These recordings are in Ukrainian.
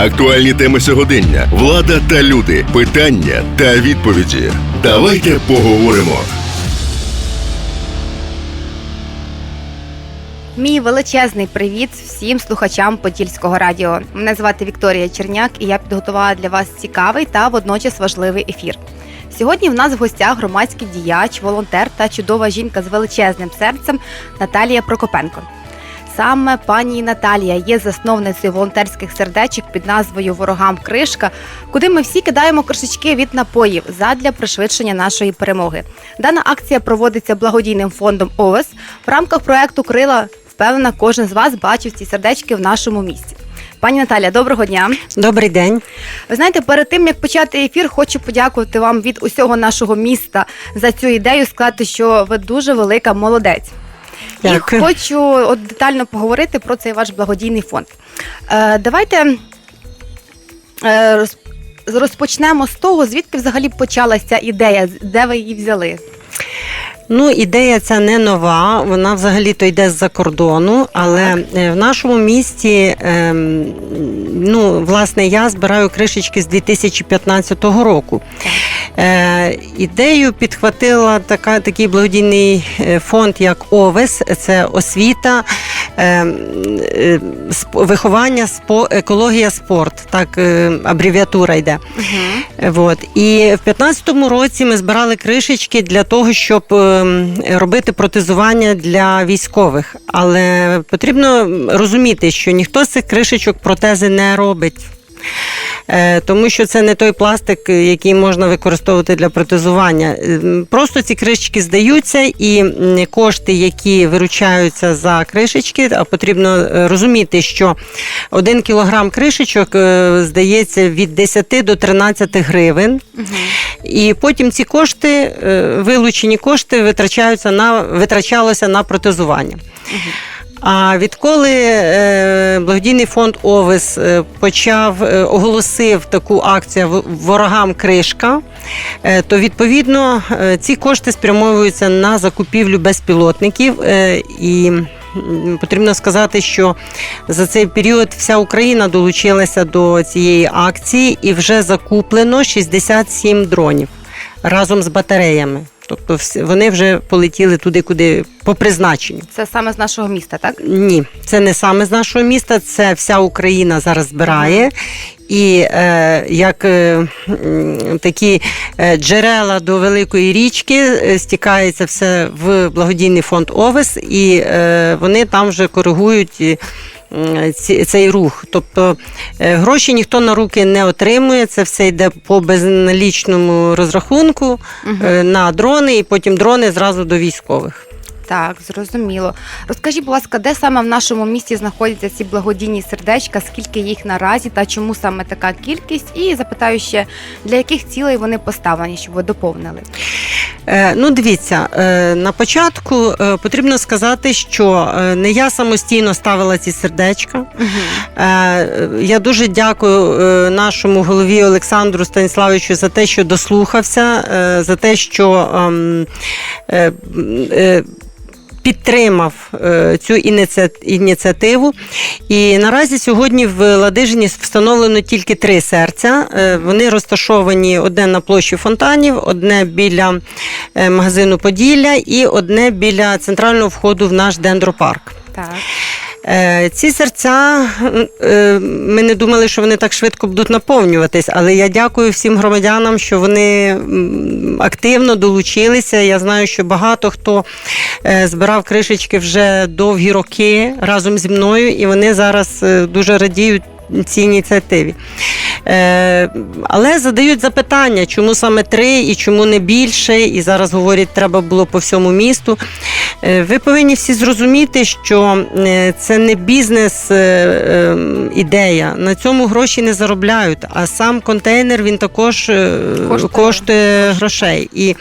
Актуальні теми сьогодення, влада та люди, питання та відповіді. Давайте поговоримо. Мій величезний привіт всім слухачам Подільського радіо. Мене звати Вікторія Черняк, і я підготувала для вас цікавий та водночас важливий ефір. Сьогодні в нас в гостях громадський діяч, волонтер та чудова жінка з величезним серцем Наталія Прокопенко. Саме пані Наталія є засновницею волонтерських сердечок під назвою Ворогам Кришка, куди ми всі кидаємо кришечки від напоїв задля пришвидшення нашої перемоги. Дана акція проводиться благодійним фондом ОВЕС в рамках проекту Крила. Впевнена, кожен з вас бачив ці сердечки в нашому місті. Пані Наталя, доброго дня. Добрий день. Ви знаєте, перед тим як почати ефір, хочу подякувати вам від усього нашого міста за цю ідею. Сказати, що ви дуже велика молодець. Дякую. І хочу от детально поговорити про цей ваш благодійний фонд. Е, давайте е, розпочнемо з того, звідки взагалі почалася ідея, де ви її взяли. Ну, ідея ця не нова, вона взагалі то йде з-за кордону, але е, в нашому місті, ем, ну, власне, я збираю кришечки з 2015 року. Е, ідею підхватила така, такий благодійний е, фонд, як ОВЕС, це освіта, виховання, спо, екологія, спорт. Так е, абревіатура йде. Угу. От. І в 15-му році ми збирали кришечки для того, щоб робити протезування для військових. Але потрібно розуміти, що ніхто з цих кришечок протези не робить. Е, Тому що це не той пластик, е, який можна використовувати для протезування. Е, Просто ці кришечки здаються, і кошти, які виручаються за кришечки, а потрібно розуміти, що один кілограм кришечок здається від 10 до 13 гривень. І потім ці кошти, вилучені кошти, витрачаються на витрачалося на протезування. А відколи е, благодійний фонд ОВИС е, почав е, оголосив таку акцію ворогам кришка, то відповідно ці кошти спрямовуються на закупівлю безпілотників і. Потрібно сказати, що за цей період вся Україна долучилася до цієї акції і вже закуплено 67 дронів разом з батареями. Тобто всі- вони вже полетіли туди, куди по призначенню. Це саме з нашого міста, так? Ні, це не саме з нашого міста, це вся Україна зараз збирає. І е, як е, м, такі е, джерела до великої річки е, стікається все в благодійний фонд ОВЕС, і е, вони там вже коригують. Цей рух, тобто е, гроші ніхто на руки не отримує. Це все йде по безналічному розрахунку е, на дрони, і потім дрони зразу до військових. Так, зрозуміло. Розкажіть, будь ласка, де саме в нашому місті знаходяться ці благодійні сердечка, скільки їх наразі та чому саме така кількість? І запитаю ще, для яких цілей вони поставлені, щоб ви доповнили. Е, Ну, дивіться, е, на початку е, потрібно сказати, що не я самостійно ставила ці сердечка. Я дуже дякую нашому голові Олександру Станіславовичу за те, що дослухався, за те, що ем, підтримав е, цю ініці- ініціативу. І наразі сьогодні в Ладижині встановлено тільки три серця. Е, Вони розташовані одне на площі фонтанів, одне біля е, магазину Поділля і одне біля центрального входу в наш дендропарк. Так. Ці серця ми не думали, що вони так швидко будуть наповнюватись, але я дякую всім громадянам, що вони активно долучилися. Я знаю, що багато хто збирав кришечки вже довгі роки разом зі мною, і вони зараз е, дуже радіють цій ініціативі. Е, але задають запитання, чому саме три і чому не більше. І зараз говорять, треба було по всьому місту. Е, ви повинні всі зрозуміти, що е, це не бізнес е, е, ідея. На цьому гроші не заробляють. А сам контейнер він також Коштує. коштує грошей. І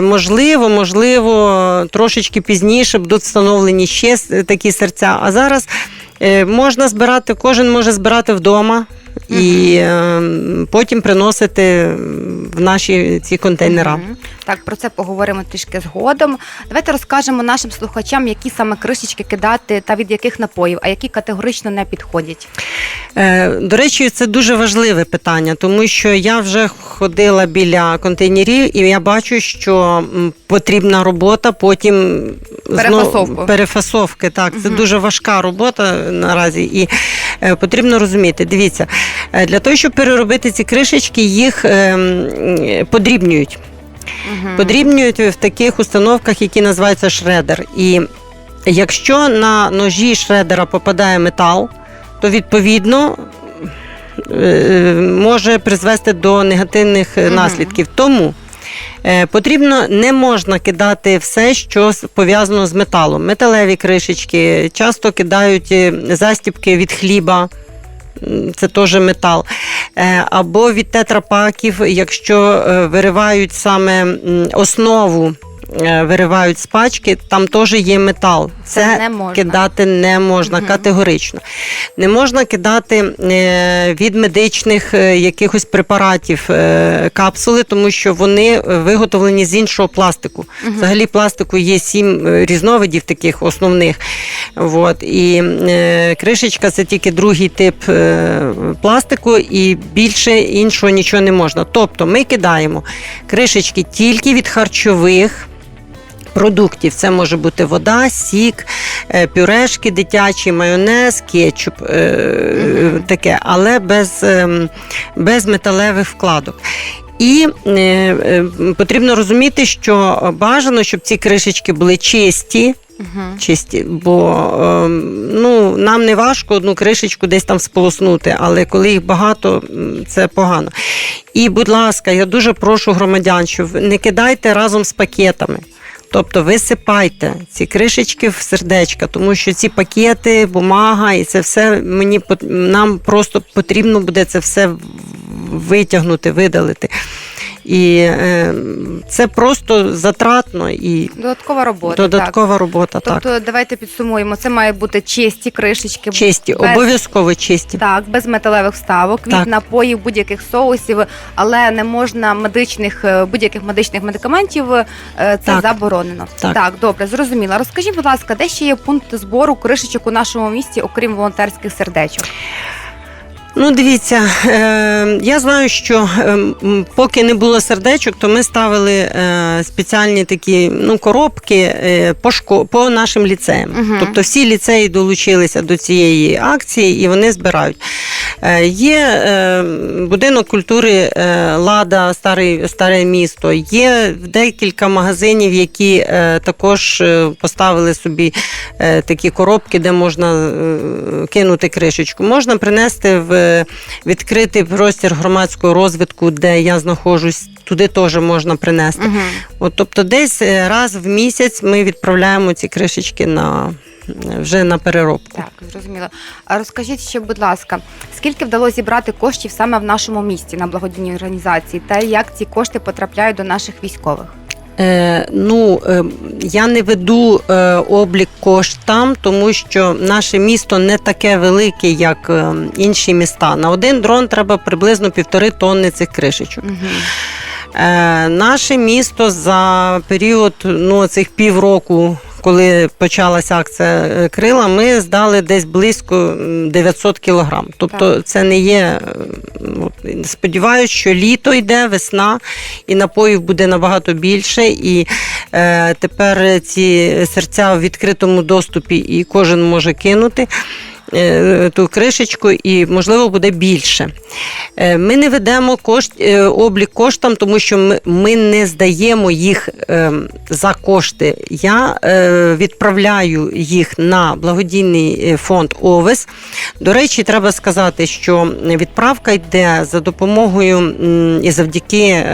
можливо, можливо, трошечки пізніше будуть встановлені ще такі серця. А зараз можна збирати, кожен може збирати вдома. І е, потім приносити в наші ці контейнера. Мгм. Так, про це поговоримо трішки згодом. Давайте розкажемо нашим слухачам, які саме кришечки кидати та від яких напоїв, а які категорично не підходять. Е, До речі, це дуже важливе питання, тому що я вже ходила біля контейнерів, і я бачу, що м, потрібна робота потім Перефасовку. перефасовки. Так, це Мгм. дуже важка робота наразі. І е, потрібно розуміти. Дивіться, для того, щоб переробити ці кришечки, їх е, подрібнюють. Мгм. Подрібнюють в таких установках, які називаються шредер. І якщо на ножі шредера попадає метал, то відповідно е, може призвести до негативних е, Мгм. наслідків. Тому е, потрібно не можна кидати все, що пов'язано з металом. Металеві кришечки, часто кидають е, застібки від хліба. Це теж метал. Е, Або від тетрапаків, якщо е, виривають саме основу, виривають з пачки, там теж є метал. Це не можна. кидати не можна Мгм. категорично. Не можна кидати е, від медичних е, якихось препаратів е, капсули, тому що вони е, виготовлені з іншого пластику. Мгм. Взагалі пластику є сім е, різновидів таких основних. От. І е, кришечка це тільки другий тип е, пластику, і більше іншого нічого не можна. Тобто ми кидаємо кришечки тільки від харчових. Продуктів це може бути вода, сік, е, пюрешки дитячі, майонез, кетчуп, е, таке, але без, ем, без металевих вкладок. І е, е, потрібно розуміти, що бажано, щоб ці кришечки були чисті, Мгм. чисті, бо ем, ну, нам не важко одну кришечку десь там сполоснути, але коли їх багато, це погано. І, будь ласка, я дуже прошу громадян, що не кидайте разом з пакетами. Тобто висипайте ці кришечки в сердечка, тому що ці пакети, бумага і це все мені нам просто потрібно буде це все витягнути, видалити. І е, це просто затратно і Додаткова робота. так. додаткова робота. Так. Тобто, давайте підсумуємо. Це має бути чисті кришечки. Чисті, без- обов'язково чисті. Так, без металевих вставок, від Так. напоїв, будь-яких соусів, але не можна медичних е, будь-яких медичних медикаментів. е, Це Так. заборонено. Так. добре, зрозуміла. Розкажіть, будь ласка, де ще є пункти збору кришечок у нашому місті, окрім волонтерських сердечок? Ну, дивіться, е, я знаю, що е, поки не було сердечок, то ми ставили е, спеціальні такі ну, коробки по, шко, по нашим ліцеям. Мгм. Тобто всі ліцеї долучилися до цієї акції і вони збирають. Є будинок культури Лада, старий, старе місто. Є декілька магазинів, які також поставили собі такі коробки, де можна кинути кришечку. Можна принести в відкритий простір громадського розвитку, де я знаходжусь. Туди теж можна принести. Угу. От, тобто, десь е, раз в місяць ми відправляємо ці кришечки на вже на переробку. Так, зрозуміло. А розкажіть ще, будь ласка, скільки вдалося зібрати коштів саме в нашому місті на благодійній організації, та як ці кошти потрапляють до наших військових? Е, ну, е, я не веду е, облік кошт там, тому що наше місто не таке велике, як інші міста. На один дрон треба приблизно півтори тонни цих кришечок. Угу. Е, наше місто за період ну, цих півроку, коли почалася акція крила, ми здали десь близько 900 кілограм. Тобто це не є. От, Сподіваюсь, що літо йде, весна, і напоїв буде набагато більше. І е, тепер ці серця в відкритому доступі, і кожен може кинути. Е, Ту кришечку, і можливо буде більше. Е, Ми не ведемо кошт, е, облік коштам, тому що ми, не здаємо їх за кошти. Я відправляю їх на благодійний фонд ОВЕС. До речі, треба сказати, що відправка йде за допомогою і завдяки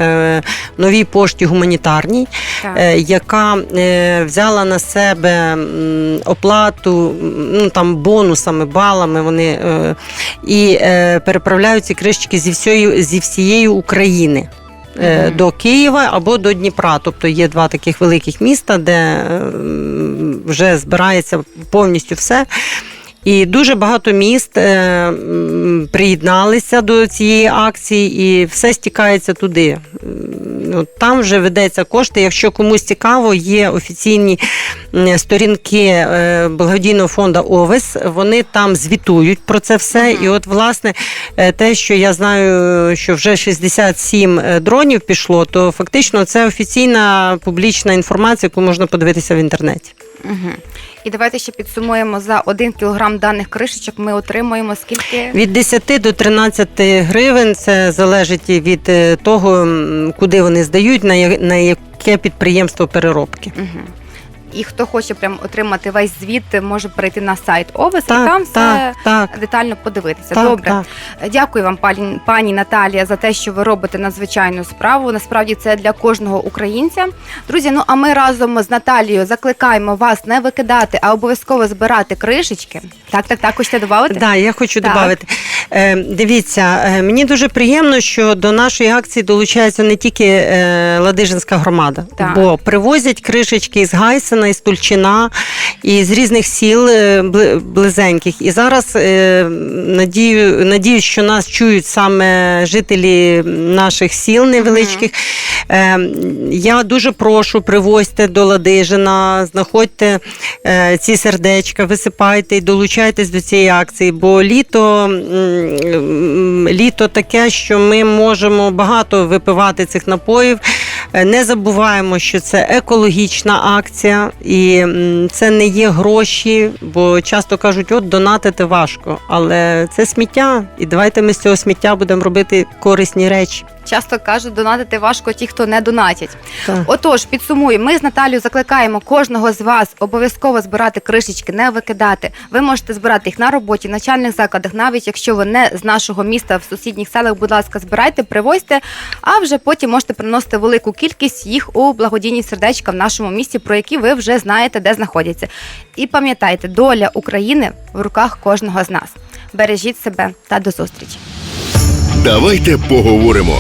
новій пошті гуманітарній, Так. яка взяла на себе оплату ну, там, бонусами, балами. Вони, е, і е, переправляють ці кришечки зі всієї, зі всієї України. е, До Києва або до Дніпра, тобто є два таких великих міста, де вже збирається повністю все. І дуже багато міст е, приєдналися до цієї акції, і все стікається туди. От там вже ведеться кошти. Якщо комусь цікаво, є офіційні сторінки е, благодійного фонду Овес. Вони там звітують про це все. І от, власне, е, те, що я знаю, що вже 67 е, дронів пішло, то фактично це офіційна публічна інформація, яку можна подивитися в інтернеті. Угу. І давайте ще підсумуємо за один кілограм даних кришечок. Ми отримуємо скільки Від 10 до 13 гривень це залежить від е, того, куди вони здають, на я- на яке підприємство переробки. Угу. І хто хоче прям отримати весь звіт, може перейти на сайт Овес і Так, там все так, так. детально подивитися. Так, Добре, так. дякую вам, пані, пані Наталія, за те, що ви робите надзвичайну справу. Насправді це для кожного українця. Друзі, ну а ми разом з Наталією закликаємо вас не викидати, а обов'язково збирати кришечки. Так, так, так, хочете додати? Да, я хочу Так. додати. Е, дивіться, е, мені дуже приємно, що до нашої акції долучається не тільки е, Ладижинська громада, Так. бо привозять кришечки з із Гайсена, із Тульчина, і з різних сіл е, близеньких. І зараз е, надію, що нас чують саме жителі наших сіл невеличких. Е, я дуже прошу, привозьте до Ладижина, знаходьте ці сердечка, висипайте і долучайтесь до цієї акції, бо літо, літо таке, що ми можемо багато випивати цих напоїв. Е, Не забуваємо, що це екологічна акція, і це не є гроші, бо часто кажуть, от донатити важко, але це сміття, і давайте ми з цього сміття будемо робити корисні речі. Часто кажуть, донатити важко ті, хто не донатять. Так. Отож, підсумуємо, ми з Наталією закликаємо кожного з вас обов'язково збирати кришечки, не викидати. Ви можете збирати їх на роботі, в начальних закладах, навіть якщо ви не з нашого міста в сусідніх селах, будь ласка, збирайте, привозьте, а вже потім можете приносити велику кількість їх у благодійні сердечка в нашому місті, про які ви вже знаєте, де знаходяться. І пам'ятайте, доля України в руках кожного з нас. Бережіть себе та до зустрічі. Давайте поговоримо.